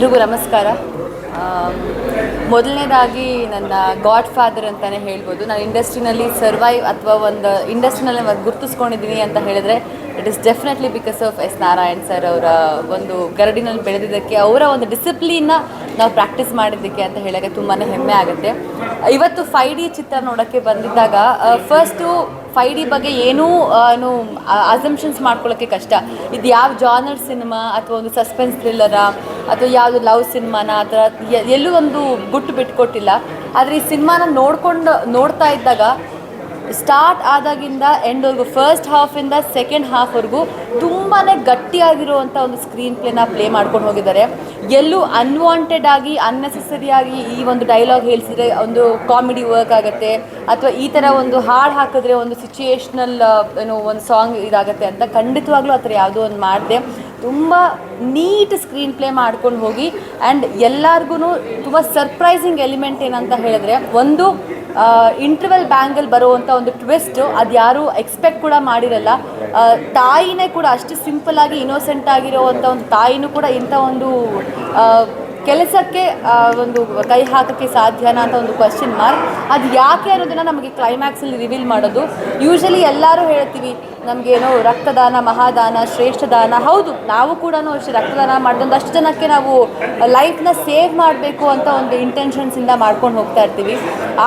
ಎಲ್ರಿಗೂ ನಮಸ್ಕಾರ. ಮೊದಲನೇದಾಗಿ ನನ್ನ ಗಾಡ್ ಫಾದರ್ ಅಂತಲೇ ಹೇಳ್ಬೋದು. ನಾನು ಇಂಡಸ್ಟ್ರಿನಲ್ಲಿ ಸರ್ವೈವ್ ಅಥವಾ ಒಂದು ಇಂಡಸ್ಟ್ರಿನಲ್ಲಿ ಗುರುತಿಸ್ಕೊಂಡಿದ್ದೀನಿ ಅಂತ ಹೇಳಿದ್ರೆ it is definitely because of S Narayan sir ಅವರ ಒಂದು ಗರಡಿನಲ್ಲಿ ಬೆಳೆದಿದ್ದಕ್ಕೆ ಅವರ ಒಂದು ಡಿಸಿಪ್ಲಿನ್ನ ನಾವು ಪ್ರಾಕ್ಟೀಸ್ ಮಾಡಿದ್ದಕ್ಕೆ ಅಂತ ಹೇಳೋಕ್ಕೆ ತುಂಬಾ ಹೆಮ್ಮೆ ಆಗುತ್ತೆ. ಇವತ್ತು ಫೈ ಡಿ ಚಿತ್ರ ನೋಡೋಕ್ಕೆ ಬಂದಿದ್ದಾಗ ಫಸ್ಟು ಫೈ ಡಿ ಬಗ್ಗೆ ಏನೂ ಏನು ಅಸಂಪ್ಷನ್ಸ್ ಮಾಡ್ಕೊಳ್ಳೋಕ್ಕೆ ಕಷ್ಟ. ಇದು ಯಾವ ಜಾನರ್ ಸಿನಿಮಾ ಅಥವಾ ಒಂದು ಸಸ್ಪೆನ್ಸ್ ಥ್ರಿಲ್ಲರ ಅಥವಾ ಯಾವುದು ಲವ್ ಸಿನಿಮಾನ ಆ ಥರ ಎಲ್ಲೂ ಒಂದು ಗುಟ್ಟು ಬಿಟ್ಕೊಟ್ಟಿಲ್ಲ. ಆದರೆ ಈ ಸಿನಿಮಾನ ನೋಡ್ಕೊಂಡು, ನೋಡ್ತಾ ಇದ್ದಾಗ ಸ್ಟಾರ್ಟ್ ಆದಾಗಿಂದ ಎಂಡ್ವರೆಗೂ ಫಸ್ಟ್ ಹಾಫಿಂದ ಸೆಕೆಂಡ್ ಹಾಫ್ವರೆಗೂ ತುಂಬಾ ಗಟ್ಟಿಯಾಗಿರುವಂಥ ಒಂದು ಸ್ಕ್ರೀನ್ ಪ್ಲೇನ ಪ್ಲೇ ಮಾಡ್ಕೊಂಡು ಹೋಗಿದ್ದಾರೆ. ಎಲ್ಲೂ ಅನ್ವಾಂಟೆಡ್ ಆಗಿ ಅನ್ನೆಸೆಸರಿಯಾಗಿ ಈ ಒಂದು ಡೈಲಾಗ್ ಹೇಳಿಸಿದ್ರೆ ಒಂದು ಕಾಮಿಡಿ ವರ್ಕ್ ಆಗುತ್ತೆ, ಅಥವಾ ಈ ಥರ ಒಂದು ಹಾಡು ಹಾಕಿದ್ರೆ ಒಂದು ಸಿಚುಯೇಷ್ನಲ್ ಏನೋ ಒಂದು ಸಾಂಗ್ ಇದಾಗುತ್ತೆ ಅಂತ ಖಂಡಿತವಾಗ್ಲೂ ಆ ಥರ ಯಾವುದೋ ಒಂದು ಮಾಡಿದೆ. ತುಂಬ ನೀಟ್ ಸ್ಕ್ರೀನ್ ಪ್ಲೇ ಮಾಡ್ಕೊಂಡು ಹೋಗಿ ಆ್ಯಂಡ್ ಎಲ್ಲರಿಗೂ ತುಂಬ ಸರ್ಪ್ರೈಸಿಂಗ್ ಎಲಿಮೆಂಟ್ ಏನಂತ ಹೇಳಿದ್ರೆ ಒಂದು ಇಂಟರ್ವೆಲ್ ಬ್ಯಾಂಗಲ್ ಬರುವಂಥ ಒಂದು ಟ್ವಿಸ್ಟ್ ಅದು ಯಾರೂ ಎಕ್ಸ್ಪೆಕ್ಟ್ ಕೂಡ ಮಾಡಿರಲ್ಲ. ತಾಯಿನೇ ಕೂಡ ಅಷ್ಟು ಸಿಂಪಲ್ ಆಗಿ ಇನ್ನೋಸೆಂಟ್ ಆಗಿರೋವಂಥ ಒಂದು ತಾಯಿನೂ ಕೂಡ ಇಂಥ ಒಂದು ಕೆಲಸಕ್ಕೆ ಒಂದು ಕೈ ಹಾಕೋಕ್ಕೆ ಸಾಧ್ಯನಾ ಅಂತ ಒಂದು ಕ್ವಶನ್ ಮಾರ್ಕ್ ಅದು ಯಾಕೆ ಅನ್ನೋದನ್ನು ನಮಗೆ ಕ್ಲೈಮ್ಯಾಕ್ಸಲ್ಲಿ ರಿವೀಲ್ ಮಾಡೋದು. ಯೂಶಲಿ ಎಲ್ಲರೂ ಹೇಳ್ತೀವಿ ನಮಗೇನೋ ರಕ್ತದಾನ, ಮಹಾದಾನ ಶ್ರೇಷ್ಠ ದಾನ ಹೌದು, ನಾವು ಕೂಡ ಅಷ್ಟೇ ರಕ್ತದಾನ ಮಾಡಿದೊಂದು ಅಷ್ಟು ಜನಕ್ಕೆ ನಾವು ಲೈಫ್ನ ಸೇವ್ ಮಾಡಬೇಕು ಅಂತ ಒಂದು ಇಂಟೆನ್ಷನ್ಸಿಂದ ಮಾಡ್ಕೊಂಡು ಹೋಗ್ತಾ ಇರ್ತೀವಿ.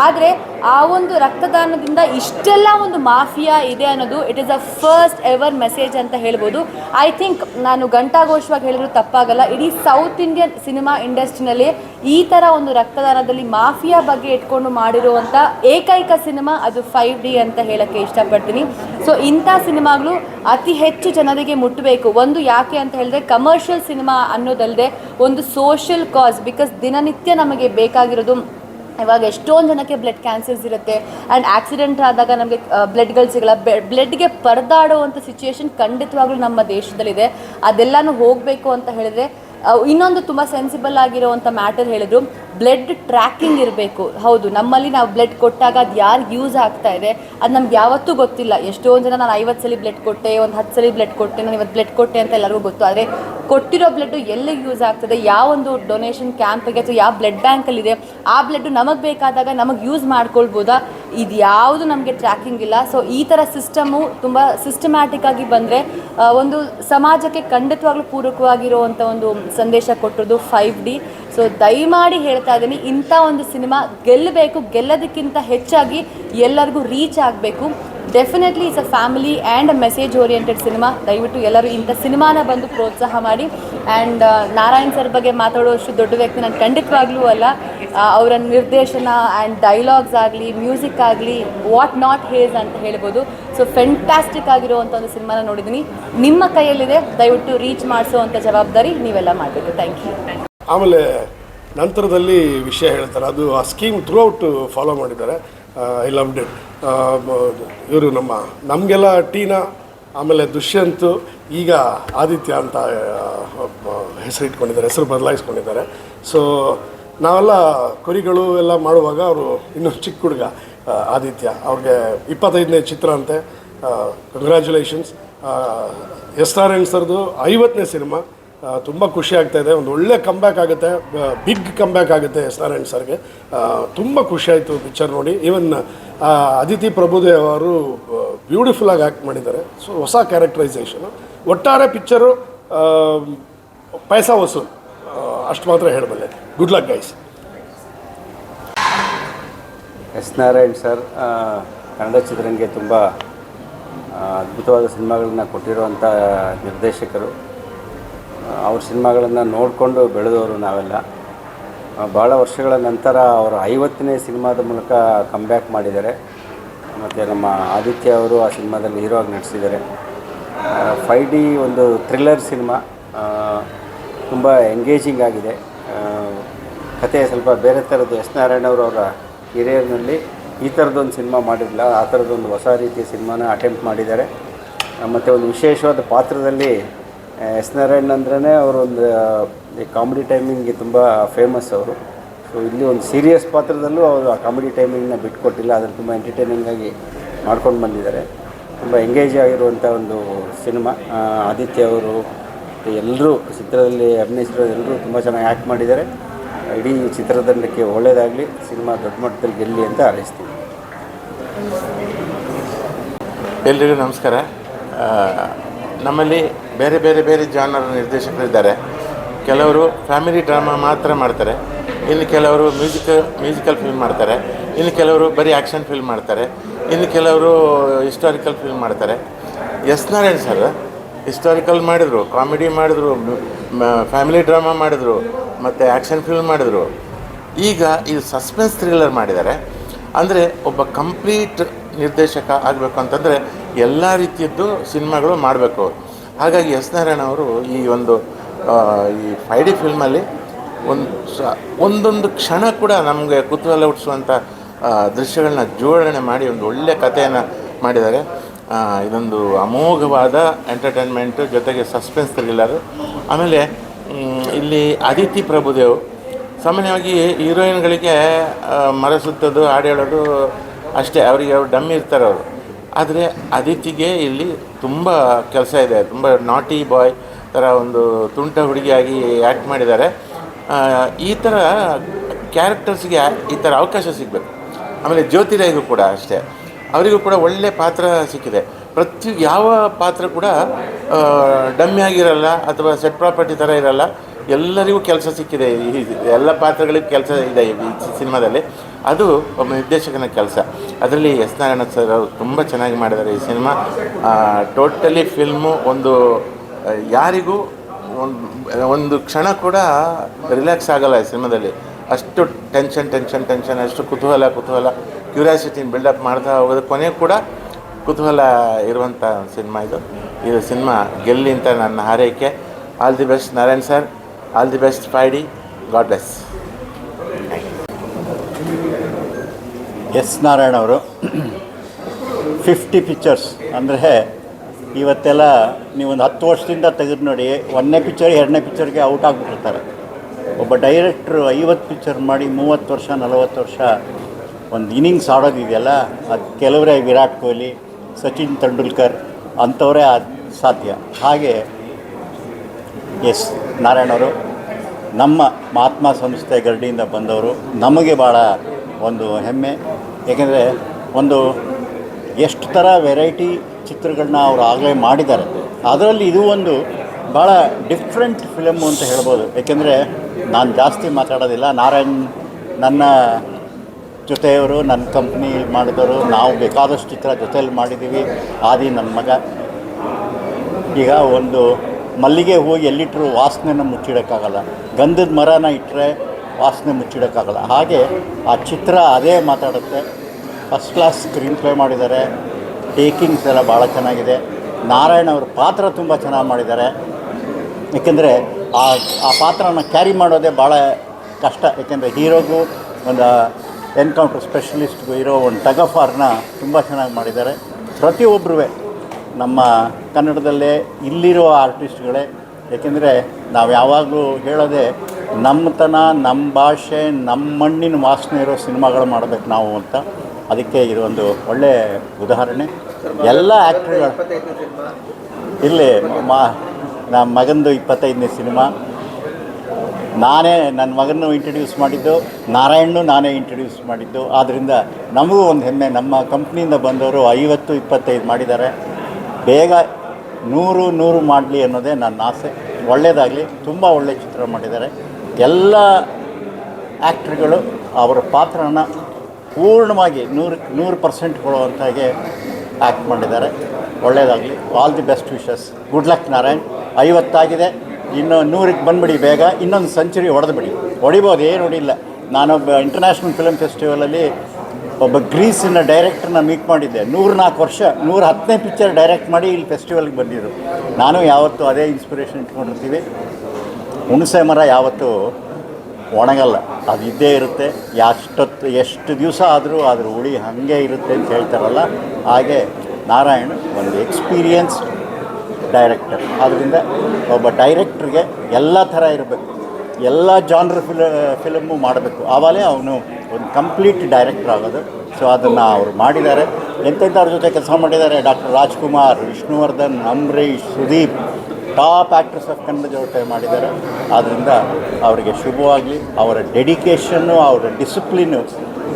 ಆದರೆ ಆ ಒಂದು ರಕ್ತದಾನದಿಂದ ಇಷ್ಟೆಲ್ಲ ಒಂದು ಮಾಫಿಯಾ ಇದೆ ಅನ್ನೋದು it is a first ever message ಅಂತ ಹೇಳ್ಬೋದು. ಐ ಥಿಂಕ್ ನಾನು ಗಂಟಾಘೋಷವಾಗಿ ಹೇಳಿದ್ರು ತಪ್ಪಾಗಲ್ಲ. ಇಡೀ ಸೌತ್ ಇಂಡಿಯನ್ ಸಿನಿಮಾ ಇಂಡಸ್ಟ್ರಿನಲ್ಲಿ ಈ ಥರ ಒಂದು ರಕ್ತದಾನದಲ್ಲಿ ಮಾಫಿಯಾ ಬಗ್ಗೆ ಇಟ್ಕೊಂಡು ಮಾಡಿರುವಂಥ ಏಕೈಕ ಸಿನಿಮಾ ಅದು ಫೈವ್ ಡಿ ಅಂತ ಹೇಳೋಕ್ಕೆ ಇಷ್ಟಪಡ್ತೀನಿ. ಸೊ ಇಂಥ ಸಿನಿಮಾಗಳು ಅತಿ ಹೆಚ್ಚು ಜನರಿಗೆ ಮುಟ್ಟಬೇಕು. ಒಂದು ಯಾಕೆ ಅಂತ ಹೇಳಿದ್ರೆ ಕಮರ್ಷಿಯಲ್ ಸಿನಿಮಾ ಅನ್ನೋದಲ್ಲದೆ ಒಂದು ಸೋಷಿಯಲ್ ಕಾಸ್ ಬಿಕಾಸ್ ದಿನನಿತ್ಯ ನಮಗೆ ಬೇಕಾಗಿರೋದು ಇವಾಗ ಎಷ್ಟೊಂದು ಜನಕ್ಕೆ ಬ್ಲಡ್ ಕ್ಯಾನ್ಸರ್ಸ್ ಇರುತ್ತೆ ಆ್ಯಂಡ್ ಆಕ್ಸಿಡೆಂಟ್ ಆದಾಗ ನಮಗೆ ಬ್ಲಡ್ಗಳು ಸಿಗಲ್ಲ. ಬ್ಲಡ್ಗೆ ಪರದಾಡುವಂಥ ಸಿಚುಯೇಷನ್ ಖಂಡಿತವಾಗ್ಲೂ ನಮ್ಮ ದೇಶದಲ್ಲಿದೆ. ಅದೆಲ್ಲನೂ ಹೋಗಬೇಕು ಅಂತ ಹೇಳಿದ್ರೆ ಇನ್ನೊಂದು ತುಂಬ ಸೆನ್ಸಿಬಲ್ ಆಗಿರೋವಂಥ ಮ್ಯಾಟರ್ ಹೇಳಿದ್ರು ಬ್ಲಡ್ ಟ್ರ್ಯಾಕಿಂಗ್ ಇರಬೇಕು. ಹೌದು, ನಮ್ಮಲ್ಲಿ ನಾವು ಬ್ಲಡ್ ಕೊಟ್ಟಾಗ ಅದು ಯಾರಿಗೆ ಯೂಸ್ ಆಗ್ತಾ ಇದೆ, ಅದು ನಮ್ಗೆ ಯಾವತ್ತೂ ಗೊತ್ತಿಲ್ಲ. ಎಷ್ಟೊಂದು ಜನ ನಾನು ಐವತ್ತು ಸಲ ಬ್ಲಡ್ ಕೊಟ್ಟೆ, ಒಂದು ಹತ್ತು ಸಲ ಬ್ಲಡ್ ಕೊಟ್ಟೆ, ನಾನು ಇವತ್ತು ಬ್ಲಡ್ ಕೊಟ್ಟೆ ಅಂತ ಎಲ್ಲರಿಗೂ ಗೊತ್ತು. ಆದರೆ ಕೊಟ್ಟಿರೋ ಬ್ಲಡ್ಡು ಎಲ್ಲಿಗೆ ಯೂಸ್ ಆಗ್ತದೆ, ಯಾವ ಒಂದು ಡೊನೇಷನ್ ಕ್ಯಾಂಪಿಗೆ ಅಥವಾ ಯಾವ ಬ್ಲಡ್ ಬ್ಯಾಂಕಲ್ಲಿದೆ ಆ ಬ್ಲಡ್ಡು ನಮಗೆ ಬೇಕಾದಾಗ ನಮಗೆ ಯೂಸ್ ಮಾಡ್ಕೊಳ್ಬೋದಾ? ಇದು ಯಾವುದು ನಮಗೆ ಟ್ರ್ಯಾಕಿಂಗ್ ಇಲ್ಲ. ಸೊ ಈ ಥರ ಸಿಸ್ಟಮು ತುಂಬ ಸಿಸ್ಟಮ್ಯಾಟಿಕ್ ಆಗಿ ಬಂದರೆ ಒಂದು ಸಮಾಜಕ್ಕೆ ಖಂಡಿತವಾಗ್ಲೂ ಪೂರಕವಾಗಿರುವಂಥ ಒಂದು ಸಂದೇಶ ಕೊಟ್ಟಿರೋದು ಫೈವ್ ಡಿ ಸೊ ದಯಮಾಡಿ ಹೇಳ್ತಾ ಇದ್ದೀನಿ ಇಂಥ ಒಂದು ಸಿನಿಮಾ ಗೆಲ್ಲಬೇಕು, ಗೆಲ್ಲೋದಕ್ಕಿಂತ ಹೆಚ್ಚಾಗಿ ಎಲ್ಲರಿಗೂ ರೀಚ್ ಆಗಬೇಕು. Definitely it's a family and message oriented cinema ದಯವಿಟ್ಟು ಎಲ್ಲರೂ ಇಂಥ ಸಿನಿಮಾನ ಬಂದು ಪ್ರೋತ್ಸಾಹ ಮಾಡಿ. ಆ್ಯಂಡ್ ನಾರಾಯಣ್ ಸರ್ ಬಗ್ಗೆ ಮಾತಾಡುವಷ್ಟು ದೊಡ್ಡ ವ್ಯಕ್ತಿ ನಾನು ಖಂಡಿತವಾಗ್ಲೂ ಅಲ್ಲ. ಅವರ ನಿರ್ದೇಶನ ಆ್ಯಂಡ್ ಡೈಲಾಗ್ಸ್ ಆಗಲಿ ಮ್ಯೂಸಿಕ್ ಆಗಲಿ ವಾಟ್ ನಾಟ್ ಹೇಸ್ ಅಂತ ಹೇಳ್ಬೋದು. ಸೊ ಫೆಂಟಾಸ್ಟಿಕ್ ಆಗಿರುವಂಥ ಒಂದು ಸಿನಿಮಾನ ನೋಡಿದ್ದೀನಿ. ನಿಮ್ಮ ಕೈಯಲ್ಲಿದೆ, ದಯವಿಟ್ಟು ರೀಚ್ ಮಾಡಿಸುವಂಥ ಜವಾಬ್ದಾರಿ ನೀವೆಲ್ಲ ಮಾಡಬೇಕು. ಥ್ಯಾಂಕ್ ಯು ಆಮೇಲೆ ನಂತರದಲ್ಲಿ ವಿಷಯ ಹೇಳ್ತಾರೆ, ಅದು ಆ ಸ್ಕೀಮ್ ಥ್ರೂ ಔಟ್ ಫಾಲೋ ಮಾಡಿದ್ದಾರೆ ಐ ಲವ್ ಡೆಡ್ ಇವರು ನಮ್ಮ, ನಮಗೆಲ್ಲ ಟೀನಾ, ಆಮೇಲೆ ದುಷ್ಯಂತು, ಈಗ ಆದಿತ್ಯ ಅಂತ ಹೆಸರು ಇಟ್ಕೊಂಡಿದ್ದಾರೆ ಹೆಸರು ಬದಲಾಯಿಸ್ಕೊಂಡಿದ್ದಾರೆ. ಸೊ ನಾವೆಲ್ಲ ಕುರಿಗಳು ಎಲ್ಲ ಮಾಡುವಾಗ ಅವರು ಇನ್ನೂ ಚಿಕ್ಕ ಹುಡುಗ ಆದಿತ್ಯ. ಅವ್ರಿಗೆ ಇಪ್ಪತ್ತೈದನೇ ಚಿತ್ರ ಅಂತೆ. ಕಂಗ್ರ್ಯಾಚುಲೇಷನ್ಸ್ ಎಸ್ ಆರ್ ಎನ್ ಸರ್ದು ಐವತ್ತನೇ ಸಿನಿಮಾ. ತುಂಬ ಖುಷಿ ಆಗ್ತಾ ಇದೆ. ಒಂದು ಒಳ್ಳೆ ಕಂಬ್ಯಾಕ್ ಆಗುತ್ತೆ. ಬಿಗ್ ಕಂಬ್ಯಾಕ್ ಆಗುತ್ತೆ ಎಸ್ ನಾರಾಯಣ್ ಸರ್ಗೆ. ತುಂಬ ಖುಷಿ ಆಯಿತು ಪಿಕ್ಚರ್ ನೋಡಿ. ಈವನ್ ಅದಿತಿ ಪ್ರಭುದೇವ್ ಅವರು ಬ್ಯೂಟಿಫುಲ್ಲಾಗಿ ಆ್ಯಕ್ಟ್ ಮಾಡಿದ್ದಾರೆ. ಸೊ ಹೊಸ ಕ್ಯಾರೆಕ್ಟರೈಸೇಷನು ಒಟ್ಟಾರೆ ಪಿಕ್ಚರು ಪೈಸಾ ವಸೂಲ್. ಅಷ್ಟು ಮಾತ್ರ ಹೇಳಬಲ್ಲೆ. Good luck guys S Narayan sir Kannada ಚಿತ್ರರಂಗಕ್ಕೆ ತುಂಬ ಅದ್ಭುತವಾದ ಸಿನಿಮಾಗಳನ್ನ ಕೊಟ್ಟಿರುವಂಥ ನಿರ್ದೇಶಕರು. ಅವ್ರ ಸಿನಿಮಾಗಳನ್ನು ನೋಡಿಕೊಂಡು ಬೆಳೆದವರು ನಾವೆಲ್ಲ. ಭಾಳ ವರ್ಷಗಳ ನಂತರ ಅವರು ಐವತ್ತನೇ ಸಿನಿಮಾದ ಮೂಲಕ ಕಮ್ಬ್ಯಾಕ್ ಮಾಡಿದ್ದಾರೆ. ಮತ್ತು ನಮ್ಮ ಆದಿತ್ಯ ಅವರು ಆ ಸಿನಿಮಾದಲ್ಲಿ ಹೀರೋ ಆಗಿ ನಟಿಸಿದ್ದಾರೆ. ಫೈ ಡಿ ಒಂದು ಥ್ರಿಲ್ಲರ್ ಸಿನಿಮಾ. ತುಂಬ ಎಂಗೇಜಿಂಗ್ ಆಗಿದೆ. ಕತೆ ಸ್ವಲ್ಪ ಬೇರೆ ಥರದ್ದು. ಎಸ್. ನಾರಾಯಣ್ ಅವರು ಅವರ ಹಿರಿಯರ್ನಲ್ಲಿ ಈ ಥರದ್ದೊಂದು ಸಿನಿಮಾ ಮಾಡಿರಲಿಲ್ಲ ಆ ಥರದ್ದೊಂದು ಹೊಸ ರೀತಿಯ ಸಿನಿಮಾನ ಅಟೆಂಪ್ಟ್ ಮಾಡಿದ್ದಾರೆ. ಮತ್ತು ಒಂದು ವಿಶೇಷವಾದ ಪಾತ್ರದಲ್ಲಿ ಎಸ್. ನಾರಾಯಣ್ ಅಂದ್ರೇ ಅವರೊಂದು ಕಾಮಿಡಿ ಟೈಮಿಂಗ್ಗೆ ತುಂಬ ಫೇಮಸ್ ಅವರು. ಸೊ ಇಲ್ಲಿ ಒಂದು ಸೀರಿಯಸ್ ಪಾತ್ರದಲ್ಲೂ ಅವರು ಆ ಕಾಮಿಡಿ ಟೈಮಿಂಗ್ನ ಬಿಟ್ಕೊಟ್ಟಿಲ್ಲ ಅದನ್ನು ತುಂಬ ಎಂಟರ್ಟೈನಿಂಗಾಗಿ ಮಾಡ್ಕೊಂಡು ಬಂದಿದ್ದಾರೆ. ತುಂಬ ಎಂಗೇಜ್ ಆಗಿರುವಂಥ ಒಂದು ಸಿನಿಮಾ. ಆದಿತ್ಯ ಅವರು, ಎಲ್ಲರೂ ಚಿತ್ರದಲ್ಲಿ ಅಭಿನಯಿಸಿರೋ ಎಲ್ಲರೂ ತುಂಬ ಚೆನ್ನಾಗಿ ಆ್ಯಕ್ಟ್ ಮಾಡಿದ್ದಾರೆ. ಇಡೀ ಚಿತ್ರತಂಡಕ್ಕೆ ಒಳ್ಳೆಯದಾಗಲಿ ಸಿನಿಮಾ ದೊಡ್ಡ ಮಟ್ಟದಲ್ಲಿ ಗೆಲ್ಲಿ ಅಂತ ಹಾರೈಸ್ತೀನಿ. ಎಲ್ರಿಗೂ ನಮಸ್ಕಾರ. ನಮ್ಮಲ್ಲಿ ಬೇರೆ ಬೇರೆ ಬೇರೆ ಜಾನರ್ ನಿರ್ದೇಶಕರಿದ್ದಾರೆ. ಕೆಲವರು ಫ್ಯಾಮಿಲಿ ಡ್ರಾಮಾ ಮಾತ್ರ ಮಾಡ್ತಾರೆ. ಇನ್ನು ಕೆಲವರು ಮ್ಯೂಸಿಕ ಮ್ಯೂಸಿಕಲ್ ಫಿಲ್ಮ್ ಮಾಡ್ತಾರೆ. ಇನ್ನು ಕೆಲವರು ಬರೀ ಆ್ಯಕ್ಷನ್ ಫಿಲ್ಮ್ ಮಾಡ್ತಾರೆ. ಇನ್ನು ಕೆಲವರು ಹಿಸ್ಟಾರಿಕಲ್ ಫಿಲ್ಮ್ ಮಾಡ್ತಾರೆ. ಎಸ್ ನಾರಾಯಣ್ ಸರ್ ಹಿಸ್ಟಾರಿಕಲ್ ಮಾಡಿದರು ಕಾಮಿಡಿ ಮಾಡಿದರು ಫ್ಯಾಮಿಲಿ ಡ್ರಾಮಾ ಮಾಡಿದರು ಮತ್ತು ಆ್ಯಕ್ಷನ್ ಫಿಲ್ಮ್ ಮಾಡಿದರು. ಈಗ ಇದು ಸಸ್ಪೆನ್ಸ್ ಥ್ರಿಲ್ಲರ್ ಮಾಡಿದ್ದಾರೆ. ಅಂದರೆ ಒಬ್ಬ ಕಂಪ್ಲೀಟ್ ನಿರ್ದೇಶಕ ಆಗಬೇಕು ಅಂತಂದರೆ ಎಲ್ಲ ರೀತಿಯದ್ದು ಸಿನಿಮಾಗಳು ಮಾಡಬೇಕು. ಹಾಗಾಗಿ ಎಸ್ ನಾರಾಯಣ ಅವರು ಈ ಒಂದು ಈ ಫೈ ಡಿ ಫಿಲ್ಮಲ್ಲಿ ಒಂದು ಒಂದೊಂದು ಕ್ಷಣ ಕೂಡ ನಮಗೆ ಕುತೂಹಲ ಹುಟ್ಟಿಸುವಂಥ ದೃಶ್ಯಗಳನ್ನ ಜೋಡಣೆ ಮಾಡಿ ಒಂದು ಒಳ್ಳೆಯ ಕಥೆಯನ್ನು ಮಾಡಿದ್ದಾರೆ. ಇದೊಂದು ಅಮೋಘವಾದ ಎಂಟರ್ಟೈನ್ಮೆಂಟು ಜೊತೆಗೆ ಸಸ್ಪೆನ್ಸ್ ಥ್ರಿಲ್ಲರು ಆಮೇಲೆ ಇಲ್ಲಿ ಅದಿತಿ ಪ್ರಭುದೇವ್ ಸಾಮಾನ್ಯವಾಗಿ ಹೀರೋಯಿನ್ಗಳಿಗೆ ಮರ ಸುತ್ತೋದು, ಹಾಡು ಹೇಳೋದು ಅಷ್ಟೇ, ಅವರಿಗೆ ಅವ್ರು ಡಮ್ಮಿ ಇರ್ತಾರೆ ಅವರು. ಆದರೆ ಅದಿತಿಗೆ ಇಲ್ಲಿ ತುಂಬ ಕೆಲಸ ಇದೆ, ತುಂಬ ನಾಟಿ ಬಾಯ್ ಥರ ಒಂದು ತುಂಟ ಹುಡುಗಿಯಾಗಿ ಆ್ಯಕ್ಟ್ ಮಾಡಿದ್ದಾರೆ. ಈ ಥರ ಕ್ಯಾರೆಕ್ಟರ್ಸ್ಗೆ ಈ ಥರ ಅವಕಾಶ ಸಿಗಬೇಕು. ಆಮೇಲೆ ಜ್ಯೋತಿರಾಯ್ಗೂ ಕೂಡ ಅಷ್ಟೇ. ಅವರಿಗೂ ಕೂಡ ಒಳ್ಳೆ ಪಾತ್ರ ಸಿಕ್ಕಿದೆ. ಪ್ರತಿ ಯಾವ ಪಾತ್ರ ಕೂಡ ಡಮ್ಮಿ ಆಗಿರಲ್ಲ ಅಥವಾ ಸೆಟ್ ಪ್ರಾಪರ್ಟಿ ಥರ ಇರಲ್ಲ, ಎಲ್ಲರಿಗೂ ಕೆಲಸ ಸಿಕ್ಕಿದೆ. ಈ ಎಲ್ಲ ಪಾತ್ರಗಳಿಗೂ ಕೆಲಸ ಇದೆ ಈ ಸಿನಿಮಾದಲ್ಲಿ. ಅದು ಒಬ್ಬ ನಿರ್ದೇಶಕನ ಕೆಲಸ. ಅದರಲ್ಲಿ ಎಸ್ ನಾರಾಯಣ ಸರ್ ಅವರು ತುಂಬ ಚೆನ್ನಾಗಿ ಮಾಡಿದ್ದಾರೆ ಈ ಸಿನಿಮಾ. ಟೋಟಲಿ ಫಿಲ್ಮು ಒಂದು ಯಾರಿಗೂ ಒಂದು ಕ್ಷಣ ಕೂಡ ರಿಲ್ಯಾಕ್ಸ್ ಆಗಲ್ಲ ಈ ಸಿನಿಮಾದಲ್ಲಿ. ಅಷ್ಟು ಟೆನ್ಷನ್ ಟೆನ್ಷನ್ ಟೆನ್ಷನ್ ಅಷ್ಟು ಕುತೂಹಲ ಕುತೂಹಲ. ಕ್ಯೂರಿಯಾಸಿಟಿನ ಬಿಲ್ಡಪ್ ಮಾಡ್ತಾ ಹೋಗೋದು. ಕೊನೆಗೆ ಕೂಡ ಕುತೂಹಲ ಇರುವಂಥ ಸಿನಿಮಾ ಇದು. ಇದು ಸಿನಿಮಾ ಗೆಲ್ಲಿ ಅಂತ ನನ್ನ ಹಾರೈಕೆ. All the best Narayan sir all the best five D God bless S Narayana ಅವರು. ಫಿಫ್ಟಿ ಪಿಕ್ಚರ್ಸ್ ಅಂದರೆ ಇವತ್ತೆಲ್ಲ ನೀವೊಂದು ಹತ್ತು ವರ್ಷದಿಂದ ತೆಗೆದು ನೋಡಿ, ಒಂದನೇ ಪಿಕ್ಚರ್ ಎರಡನೇ ಪಿಕ್ಚರ್ಗೆ ಔಟ್ ಆಗಿಬಿಟ್ಟಿರ್ತಾರೆ. ಒಬ್ಬ ಡೈರೆಕ್ಟ್ರು ಐವತ್ತು ಪಿಕ್ಚರ್ ಮಾಡಿ ಮೂವತ್ತು ವರ್ಷ, ನಲವತ್ತು ವರ್ಷ ಒಂದು ಇನಿಂಗ್ಸ್ ಆಡೋದಿದೆಯಲ್ಲ, ಅದು ಕೆಲವರೇ ವಿರಾಟ್ ಕೊಹ್ಲಿ, ಸಚಿನ್ ತೆಂಡೂಲ್ಕರ್ ಅಂಥವರೇ ಸಾಧ್ಯ. ಹಾಗೆ ಎಸ್ ನಾರಾಯಣವರು ನಮ್ಮ ಮಹಾತ್ಮ ಸಂಸ್ಥೆ ಗರಡಿಯಿಂದ ಬಂದವರು, ನಮಗೆ ಭಾಳ ಒಂದು ಹೆಮ್ಮೆ. ಏಕೆಂದರೆ ಒಂದು ಎಷ್ಟು ಥರ ವೆರೈಟಿ ಚಿತ್ರಗಳನ್ನ ಅವರು ಆಗಲೇ ಮಾಡಿದ್ದಾರೆ. ಅದರಲ್ಲಿ ಇದು ಒಂದು ಭಾಳ ಡಿಫ್ರೆಂಟ್ ಫಿಲಮ್ಮು ಅಂತ ಹೇಳ್ಬೋದು. ಏಕೆಂದರೆ ನಾನು ಜಾಸ್ತಿ ಮಾತಾಡೋದಿಲ್ಲ. ನಾರಾಯಣ್ ನನ್ನ ಜೊತೆಯವರು ನನ್ನ ಕಂಪ್ನಿ ಮಾಡಿದವರು, ನಾವು ಬೇಕಾದಷ್ಟು ಚಿತ್ರ ಜೊತೆಯಲ್ಲಿ ಮಾಡಿದ್ದೀವಿ ಆದಿ ನನ್ನ ಮಗ. ಈಗ ಒಂದು ಮಲ್ಲಿಗೆ ಹೋಗಿ ಎಲ್ಲಿಟ್ಟರು ವಾಸನೆನ ಮುಚ್ಚಿಡೋಕ್ಕಾಗಲ್ಲ. ಗಂಧದ ಮರನ ಇಟ್ಟರೆ ವಾಸನೆ ಮುಚ್ಚಿಡೋಕ್ಕಾಗಲ್ಲ. ಹಾಗೆ ಆ ಚಿತ್ರ ಅದೇ ಮಾತಾಡುತ್ತೆ. ಫಸ್ಟ್ ಕ್ಲಾಸ್ ಸ್ಕ್ರೀನ್ ಪ್ಲೇ ಮಾಡಿದ್ದಾರೆ. ಟೇಕಿಂಗ್ಸ್ ಎಲ್ಲ ಭಾಳ ಚೆನ್ನಾಗಿದೆ. ನಾರಾಯಣ ಅವ್ರ ಪಾತ್ರ ತುಂಬ ಚೆನ್ನಾಗಿ ಮಾಡಿದ್ದಾರೆ. ಏಕೆಂದರೆ ಆ ಆ ಪಾತ್ರನ ಕ್ಯಾರಿ ಮಾಡೋದೇ ಭಾಳ ಕಷ್ಟ. ಏಕೆಂದರೆ ಹೀರೋಗೂ ಒಂದು ಎನ್ಕೌಂಟರ್ ಸ್ಪೆಷಲಿಸ್ಟ್ಗೂ ಇರೋ ಒಂದು ಟಗಫಾರ್ನ ತುಂಬ ಚೆನ್ನಾಗಿ ಮಾಡಿದ್ದಾರೆ. ಪ್ರತಿಯೊಬ್ಬರೂ ನಮ್ಮ ಕನ್ನಡದಲ್ಲೇ ಇಲ್ಲಿರೋ ಆರ್ಟಿಸ್ಟ್ಗಳೇ ಏಕೆಂದರೆ ನಾವು ಯಾವಾಗಲೂ ಹೇಳೋದೇ ನಮ್ಮತನ ನಮ್ಮ ಭಾಷೆ ನಮ್ಮ ಮಣ್ಣಿನ ವಾಸನೆ ಇರೋ ಸಿನಿಮಾಗಳು ಮಾಡಬೇಕು ನಾವು ಅಂತ. ಅದಕ್ಕೆ ಇದೊಂದು ಒಳ್ಳೆಯ ಉದಾಹರಣೆ. ಎಲ್ಲ ಆ್ಯಕ್ಟ್ರುಗಳು ಇಲ್ಲಿ ಮಾ ನಮ್ಮ ಮಗಂದು ಇಪ್ಪತ್ತೈದನೇ ಸಿನಿಮಾ. ನಾನೇ ನನ್ನ ಮಗನ ಇಂಟ್ರಡ್ಯೂಸ್ ಮಾಡಿದ್ದು, ನಾರಾಯಣನು ನಾನೇ ಇಂಟ್ರಡ್ಯೂಸ್ ಮಾಡಿದ್ದು. ಆದ್ದರಿಂದ ನಮಗೂ ಒಂದು ಹೆಮ್ಮೆ. ನಮ್ಮ ಕಂಪ್ನಿಯಿಂದ ಬಂದವರು ಐವತ್ತು, ಇಪ್ಪತ್ತೈದು ಮಾಡಿದ್ದಾರೆ. ಬೇಗ ನೂರು ನೂರು ಮಾಡಲಿ ಅನ್ನೋದೇ ನನ್ನ ಆಸೆ. ಒಳ್ಳೆಯದಾಗಲಿ ತುಂಬ ಒಳ್ಳೆಯ ಚಿತ್ರ ಮಾಡಿದ್ದಾರೆ. ಎಲ್ಲ ಆ್ಯಕ್ಟ್ರುಗಳು ಅವರ ಪಾತ್ರನ ಪೂರ್ಣವಾಗಿ ನೂರು ನೂರು ಪರ್ಸೆಂಟ್ ಕೊಡುವಂತಾಗೆ ಆ್ಯಕ್ಟ್ ಮಾಡಿದ್ದಾರೆ. ಒಳ್ಳೆಯದಾಗಲಿ. All the best wishes good luck Narayan. ಐವತ್ತಾಗಿದೆ. ಇನ್ನು ನೂರಿಗೆ ಬಂದ್ಬಿಡಿ ಬೇಗ. ಇನ್ನೊಂದು ಸೆಂಚುರಿ ಹೊಡೆದ್ಬಿಡಿ ಹೊಡಿಬೋದು ಏನು ಹೊಡಿಲ್ಲ ನಾನೊಬ್ಬ ಇಂಟರ್ನ್ಯಾಷನಲ್ ಫಿಲಮ್ ಫೆಸ್ಟಿವಲಲ್ಲಿ ಒಬ್ಬ ಗ್ರೀಸಿನ ಡೈರೆಕ್ಟರ್ನ ಮೀಟ್ ಮಾಡಿದ್ದೆ. ನೂರು ನಾಲ್ಕು ವರ್ಷ ನೂರ ಹತ್ತನೇ ಪಿಕ್ಚರ್ ಡೈರೆಕ್ಟ್ ಮಾಡಿ ಇಲ್ಲಿ ಫೆಸ್ಟಿವಲ್ಗೆ ಬಂದಿದ್ದರು ನಾನು ಯಾವತ್ತೂ ಅದೇ ಇನ್ಸ್ಪಿರೇಷನ್ ಇಟ್ಕೊಂಡಿರ್ತೀವಿ. ಹುಣಸೆ ಮರ ಯಾವತ್ತೂ ಒಣಗಲ್ಲ. ಅದು ಇದ್ದೇ ಇರುತ್ತೆ. ಎಷ್ಟೊತ್ತು ಎಷ್ಟು ದಿವಸ ಆದರೂ ಅದ್ರ ಉಳಿ ಹಾಗೆ ಇರುತ್ತೆ ಅಂತ ಹೇಳ್ತಾರಲ್ಲ. ಹಾಗೆ ನಾರಾಯಣ್ ಒಂದು ಎಕ್ಸ್ಪೀರಿಯನ್ಸ್ ಡೈರೆಕ್ಟರ್ ಆದ್ದರಿಂದ ಒಬ್ಬ ಡೈರೆಕ್ಟ್ರಿಗೆ ಎಲ್ಲ ಥರ ಇರಬೇಕು. ಎಲ್ಲ ಜಾನ್ರ್ ಫಿಲ ಫಿಲಮ್ಮು ಮಾಡಬೇಕು. ಆವಾಗಲೇ ಅವನು ಒಂದು ಕಂಪ್ಲೀಟ್ ಡೈರೆಕ್ಟರ್ ಆಗೋದು. ಸೊ ಅದನ್ನು ಅವರು ಮಾಡಿದ್ದಾರೆ. ಎಂತೆಂಥವ್ರ ಜೊತೆ ಕೆಲಸ ಮಾಡಿದ್ದಾರೆ? Doctor Rajkumar, Vishnuvardhan Ambareesh Sudeep top actress of Kannada ಜೊತೆ ಮಾಡಿದ್ದಾರೆ. ಆದ್ದರಿಂದ ಅವರಿಗೆ ಶುಭವಾಗಲಿ. ಅವರ ಡೆಡಿಕೇಷನ್ನು ಅವರ ಡಿಸಿಪ್ಲಿನ್ನು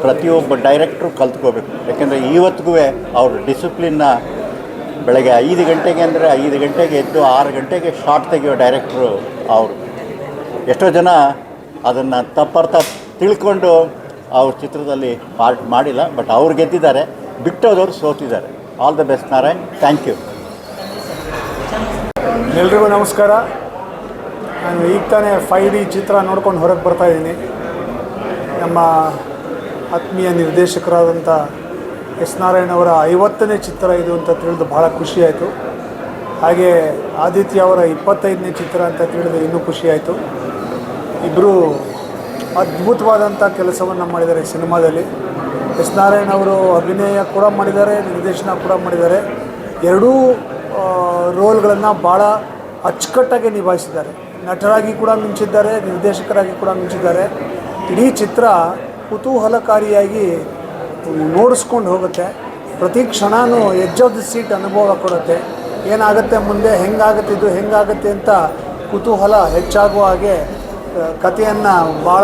ಪ್ರತಿಯೊಬ್ಬ ಡೈರೆಕ್ಟ್ರು ಕಲ್ತ್ಕೋಬೇಕು. ಯಾಕೆಂದರೆ ಇವತ್ತಿಗೂ ಅವ್ರ ಡಿಸಿಪ್ಲಿನ್ನ ಬೆಳಗ್ಗೆ ಐದು ಗಂಟೆಗೆ ಅಂದರೆ ಐದು ಗಂಟೆಗೆ ಎದ್ದು ಆರು ಗಂಟೆಗೆ ಶಾರ್ಟ್ ತೆಗೆಯೋ ಡೈರೆಕ್ಟ್ರು ಅವರು. ಎಷ್ಟೋ ಜನ ಅದನ್ನು ತಪ್ಪರ್ಥ ತಿಳ್ಕೊಂಡು ಅವ್ರ ಚಿತ್ರದಲ್ಲಿ ಪಾರ್ಟ್ ಮಾಡಿಲ್ಲ, ಬಟ್ ಅವ್ರು ಗೆದ್ದಿದ್ದಾರೆ. ಬಿಟ್ಟೋದವ್ರು ಸೋತಿದ್ದಾರೆ. All the best Narayan. Thank you ಎಲ್ರಿಗೂ ನಮಸ್ಕಾರ. ನಾನು ಈಗ ತಾನೇ ಫೈ ಡಿ ಚಿತ್ರ ನೋಡ್ಕೊಂಡು ಹೊರಗೆ ಬರ್ತಾ ಇದ್ದೀನಿ. ನಮ್ಮ ಆತ್ಮೀಯ ನಿರ್ದೇಶಕರಾದಂಥ ಎಸ್ ನಾರಾಯಣ್ ಅವರ ಐವತ್ತನೇ ಚಿತ್ರ ಇದು ಅಂತ ತಿಳಿದು ಭಾಳ ಖುಷಿಯಾಯಿತು ಹಾಗೆ ಆದಿತ್ಯ ಅವರ ಇಪ್ಪತ್ತೈದನೇ ಚಿತ್ರ ಅಂತ ತಿಳಿದು ಇನ್ನೂ ಖುಷಿಯಾಯಿತು ಇಬ್ಬರು ಅದ್ಭುತವಾದಂಥ ಕೆಲಸವನ್ನು ಮಾಡಿದ್ದಾರೆ ಸಿನಿಮಾದಲ್ಲಿ. ಎಸ್ ನಾರಾಯಣ್ ಅವರು ಅಭಿನಯ ಕೂಡ ಮಾಡಿದ್ದಾರೆ, ನಿರ್ದೇಶನ ಕೂಡ ಮಾಡಿದ್ದಾರೆ. ಎರಡೂ ರೋಲ್ಗಳನ್ನು ಭಾಳ ಅಚ್ಚುಕಟ್ಟಾಗಿ ನಿಭಾಯಿಸಿದ್ದಾರೆ. ನಟರಾಗಿ ಕೂಡ ಮಿಂಚಿದ್ದಾರೆ, ನಿರ್ದೇಶಕರಾಗಿ ಕೂಡ ಮಿಂಚಿದ್ದಾರೆ. ಇಡೀ ಚಿತ್ರ ಕುತೂಹಲಕಾರಿಯಾಗಿ ನೋಡಿಸ್ಕೊಂಡು ಹೋಗುತ್ತೆ. ಪ್ರತಿ ಕ್ಷಣವೂ ಎಡ್ಜ್ ಆಫ್ ದಿ ಸೀಟ್ ಅನುಭವ ಕೊಡುತ್ತೆ. ಏನಾಗುತ್ತೆ ಮುಂದೆ ಹೆಂಗಾಗುತ್ತೆ ಇದು ಹೆಂಗಾಗುತ್ತೆ ಅಂತ ಕುತೂಹಲ ಹೆಚ್ಚಾಗುವ ಹಾಗೆ ಕಥೆಯನ್ನು ಭಾಳ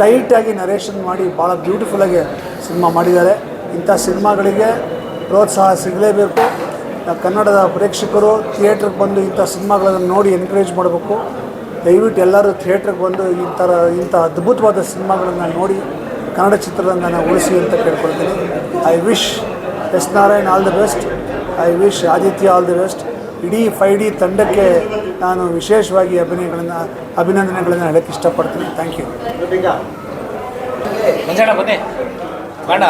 ಟೈಟಾಗಿ ನರೇಷನ್ ಮಾಡಿ ಭಾಳ ಬ್ಯೂಟಿಫುಲ್ಲಾಗಿ ಸಿನಿಮಾ ಮಾಡಿದ್ದಾರೆ. ಇಂಥ ಸಿನಿಮಾಗಳಿಗೆ ಪ್ರೋತ್ಸಾಹ ಸಿಗಲೇಬೇಕು. ಕನ್ನಡದ ಪ್ರೇಕ್ಷಕರು ಥಿಯೇಟ್ರಿಗೆ ಬಂದು ಇಂಥ ಸಿನಿಮಾಗಳನ್ನು ನೋಡಿ ಎನ್ಕರೇಜ್ ಮಾಡಬೇಕು. ದಯವಿಟ್ಟು ಎಲ್ಲರೂ ಥಿಯೇಟ್ರಿಗೆ ಬಂದು ಈ ಥರ ಇಂಥ ಅದ್ಭುತವಾದ ಸಿನಿಮಾಗಳನ್ನು ನೋಡಿ ಕನ್ನಡ ಚಿತ್ರರಂಗನ ಉಳಿಸಿ ಅಂತ ಕೇಳ್ಕೊಳ್ತೀನಿ. I wish S Narayan all the best I wish Aditya all the best ಇಡೀ ಫೈ ಡಿ ತಂಡಕ್ಕೆ ನಾನು ವಿಶೇಷವಾಗಿ ಅಭಿನಯಗಳನ್ನು ಅಭಿನಂದನೆಗಳನ್ನು ಹೇಳಕ್ಕೆ ಇಷ್ಟಪಡ್ತೀನಿ. ಥ್ಯಾಂಕ್ ಯು ಮಂಜಣ್ಣ ಬನ್ನಿ. ಬೇಡ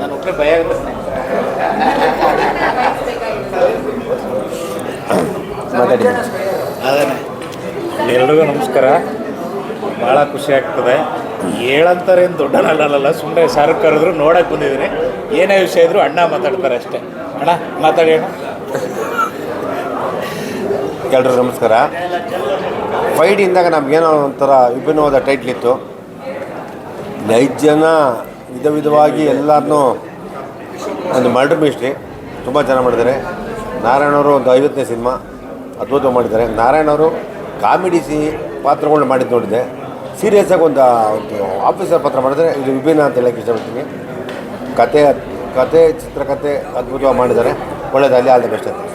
ನಾನು ಒಬ್ಬರೇ ಭಯ ಆಗುತ್ತೆ ಎಲ್ರಿಗೂ ನಮಸ್ಕಾರ. ಭಾಳ ಖುಷಿ ಆಗ್ತದೆ. ಹೇಳಂತಾರೇನು ದೊಡ್ಡನಲ್ಲ ಸುಮ್ಮನೆ ಸಾರು ಕರೆದ್ರು ನೋಡಕ್ಕೆ ಬಂದಿದ್ದೀನಿ. ಏನೇ ವಿಷಯ ಇದ್ರು ಅಣ್ಣ ಮಾತಾಡ್ತಾರೆ ಅಷ್ಟೇ. ಅಣ್ಣ, ಮಾತಾಡಿ ಅಣ್ಣ. ಎಲ್ರಿಗೂ ನಮಸ್ಕಾರ. ಫೈಟ್ ಇಂದಾಗ ನಮಗೇನೋ ಒಂಥರ ವಿಭಿನ್ನವಾದ ಟೈಟ್ಲ್ ಇತ್ತು. ಐದು ಜನ ವಿಧ ವಿಧವಾಗಿ ಎಲ್ಲರನ್ನೂ ಒಂದು ಮರ್ಡರ್ ಮಿಸ್ಟ್ರಿ ತುಂಬ ಚೆನ್ನಾಗಿ ಮಾಡಿದ್ದಾರೆ. ನಾರಾಯಣವರು ಒಂದು ಐವತ್ತನೇ ಸಿನಿಮಾ ಅದ್ಭುತ ಮಾಡಿದ್ದಾರೆ. ನಾರಾಯಣವರು ಕಾಮಿಡಿ ಸಿ ಪಾತ್ರಗಳನ್ನ ಮಾಡಿದ್ದು ನೋಡಿದೆ. ಸೀರಿಯಸ್ಸಾಗಿ ಒಂದು ಒಂದು ಆಫೀಸರ್ ಪಾತ್ರ ಮಾಡಿದರೆ ಇದು ವಿಭಿನ್ನ ಅಂತ ಹೇಳಕ್ಕೆ ಇಷ್ಟಪಡ್ತೀನಿ. ಕತೆ ಕತೆ ಚಿತ್ರಕಥೆ ಅದ್ಭುತವಾಗಿ ಮಾಡಿದ್ದಾರೆ. ಒಳ್ಳೆಯದಾಗಲಿ ಆಲ್ ದ ಬೆಸ್ಟ್ ಅಂತ.